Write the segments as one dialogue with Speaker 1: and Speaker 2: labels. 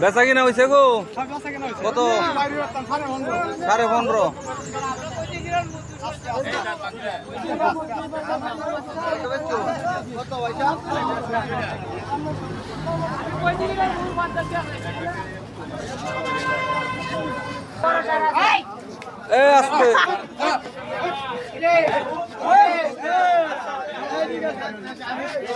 Speaker 1: বেচা কিনা হয়েছে গো? কত? সাড়ে পনেরো। এ আসতে।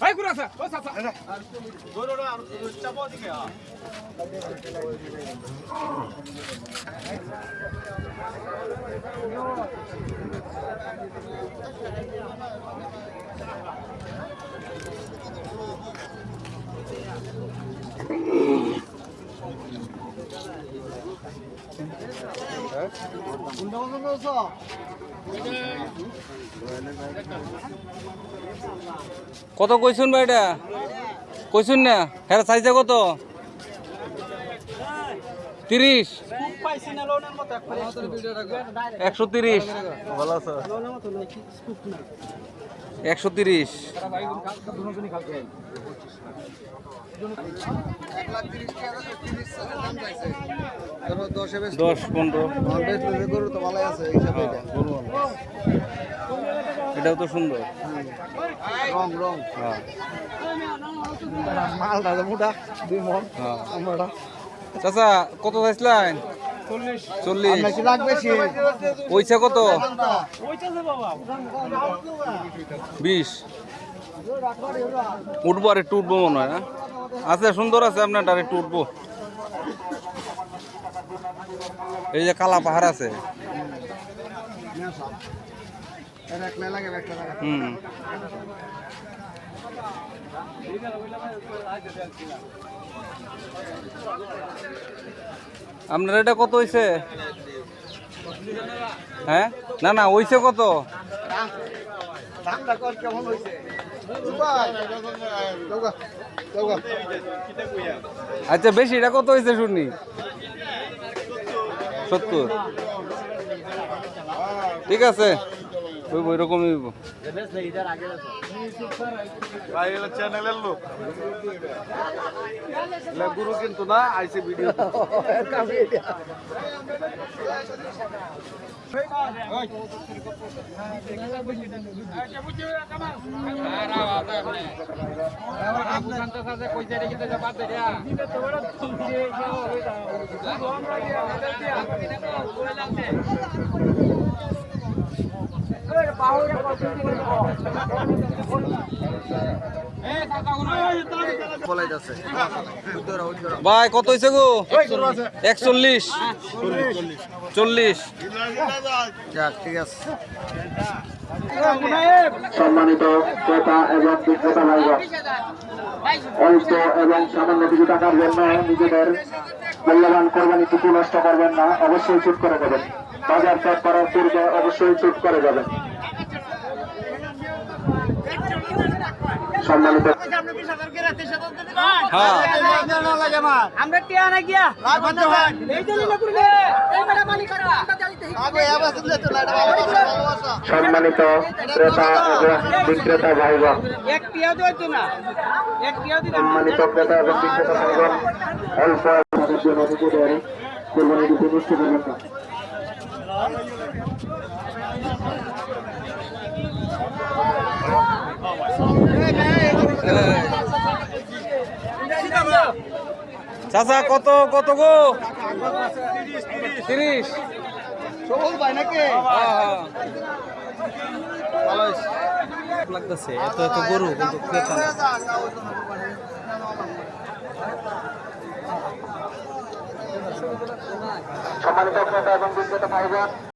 Speaker 1: 아이
Speaker 2: 구라사
Speaker 1: 어 사사 너너라 잡아 어디게야 운동하면서 কত কইছুন ভাই এটা কইছুন না? হ্যাঁ সাইজে কত? তিরিশ। একশো তিরিশ। একশো তিরিশ।
Speaker 2: দশে,
Speaker 1: পনেরো।
Speaker 2: এটা।
Speaker 1: এটাও তো সুন্দর।
Speaker 2: রং রং।
Speaker 1: হ্যাঁ
Speaker 2: মালটা তো মোটা দুই মন
Speaker 1: হ্যাঁ।
Speaker 2: আমরা।
Speaker 1: চাচা কত চাইছিলেন চল্লিশ। পয়সা কত? বিশ। উঠবো আর একটু উঠবো মনে হয় না আছে সুন্দর আছে আপনার আর একটু উঠবো। এই যে কালা পাহাড় আছে
Speaker 2: একটা লাগে একটা লাগে
Speaker 1: আপনার এটা কত হয়েছে হ্যাঁ? না না হয়েছে কত? আচ্ছা বেশি, এটা কত হয়েছে শুনি? সত্তর। ঠিক আছে। ওই ওই রকমই।
Speaker 2: চ্যানেলের লোক
Speaker 1: গুরু কিন্তু না আইসে ভিডিও
Speaker 2: যাচ্ছে
Speaker 1: ভাই কত হয়েছে গো? একচল্লিশ। চল্লিশ।
Speaker 2: যাক ঠিক আছে।
Speaker 3: সম্মানিত ক্রেতা এবং বিক্রেতা ভাইগণ অল্প এবং সামান্য কিছু টাকার জন্য নিজেদের মূল্যবান কোরবানিটুকু নষ্ট করবেন না অবশ্যই চুট করে দেবেন বাজার ত্যাগ করার পূর্বে অবশ্যই চুট করে যাবেন। সম্মানিত
Speaker 1: হ্যাঁ।
Speaker 4: আমরা টিয়া না গিয়া।
Speaker 3: সম্মানিত ক্রেতা এবং বিক্রেতা ভাইগণ। সম্মানিত ক্রেতা এবং বিক্রেতা ভাইগণ অল্প তাদের জন্য নিজেদের কোরবানিটুকু নষ্ট করবেন না
Speaker 1: চাচা কত কত গো? তিরিশ।
Speaker 2: সবুজ ভাই নাকি?
Speaker 1: হ্যাঁ হ্যাঁ। লাগতেছে এত এত গরু কিন্তু ক্রেতা।
Speaker 3: সম্মানিত ক্রেতা এবং বিক্রেতা